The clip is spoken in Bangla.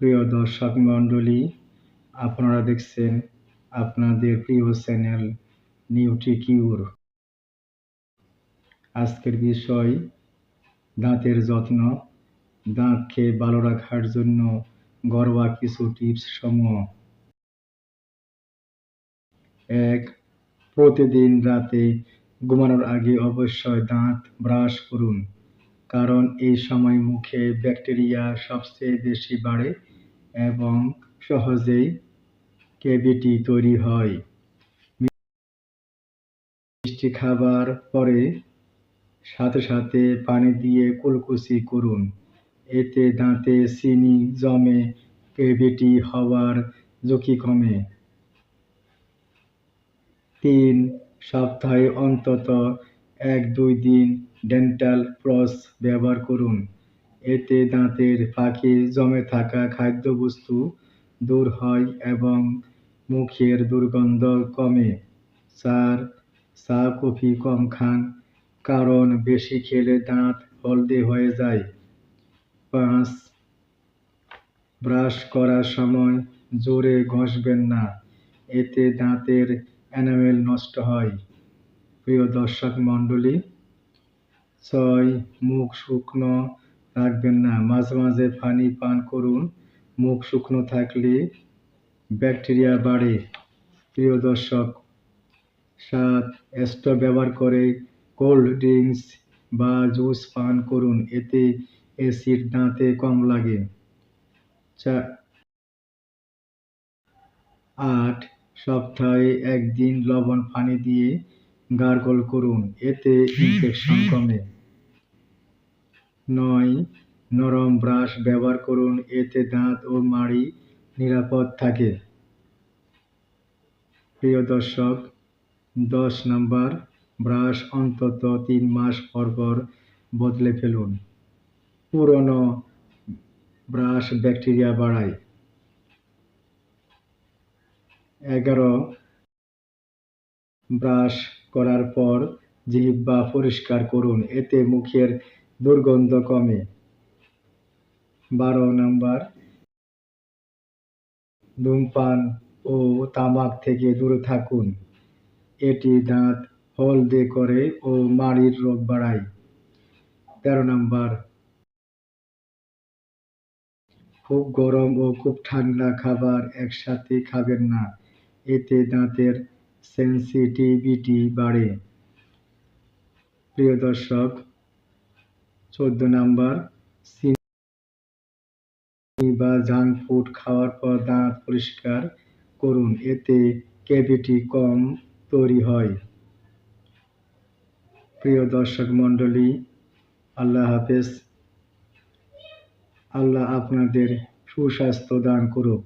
প্রিয় দর্শক মণ্ডলী, আপনারা দেখছেন আপনাদের প্রিয় চ্যানেল নিউট্রিকিউর আজকের বিষয়, দাঁতের যত্ন, দাঁত খেয়ে ভালো রাখার জন্য ঘরোয়া কিছু টিপস সমূহ। এক, প্রতিদিন রাতে ঘুমানোর আগে অবশ্যই দাঁত ব্রাশ করুন। কারণ এই সময় মুখে ব্যাকটেরিয়া সবচেয়ে বেশি বাড়ে এবং সহজেই ক্যাভিটি তৈরি হয়। মিষ্টি খাবার পরে সাথে সাথে পানি দিয়ে কুলকুচি করুন। এতে দাঁতে চিনি জমে ক্যাভিটি হওয়ার ঝুঁকি কমে। তিন সপ্তাহে অন্তত এক দুই দিন ডেন্টাল ফ্লস ব্যবহার করুন। এতে দাঁতের ফাঁকে জমে থাকা খাদ্যবস্তু দূর হয় এবং মুখের দুর্গন্ধ কমে। চার চা, কফি কম খান, কারণ বেশি খেলে দাঁত হলদে হয়ে যায়। পাঁচ, ব্রাশ করার সময় জোরে ঘষবেন না, এতে দাঁতের এনামেল নষ্ট হয়। প্রিয় দর্শক মণ্ডলী ছয়, মুখ শুকনো রাখবেন না। মাঝে মাঝে পানি পান করুন। মুখ শুকনো থাকলে ব্যাকটেরিয়া বাড়ে। প্রিয় দর্শক, সাত স্টো ব্যবহার করে কোল্ড ড্রিঙ্কস বা জুস পান করুন। এতে অ্যাসিড দাঁতে কম লাগে। আট, সপ্তাহে একদিন লবণ পানি দিয়ে গার্গল করুন। এতে ইনফেকশন কমে। নয়। নরম ব্রাশ ব্যবহার করুন, এতে দাঁত ও মাড়ি নিরাপদ থাকে। প্রিয় দর্শক, দশ নম্বর, ব্রাশ অন্তত তিন মাস পর পর বদলে ফেলুন। পুরনো ব্রাশ ব্যাকটেরিয়া বাড়ায়। এগারো, ব্রাশ করার পর জিহ্বা পরিষ্কার করুন, এতে মুখের দুর্গন্ধ কমে বারো নাম্বার। ধূমপান ও তামাক থেকে দূরে থাকুন। এটি দাঁত হলদে করে ও মাড়ির রোগ বাড়ায়। তেরো নাম্বার। খুব গরম ও খুব ঠান্ডা খাবার একসাথে খাবেন না। এতে দাঁতের সেন্সিটিভিটি বাড়ে। প্রিয় দর্শক চোদ্দ নাম্বার বা জাঙ্ক ফুড খাওয়ার পর দাঁত পরিষ্কার করুন, এতে ক্যাভিটি কম তৈরি হয়। প্রিয় দর্শক মণ্ডলী, আল্লাহ হাফেজ। আল্লাহ আপনাদের সুস্বাস্থ্য দান করুক।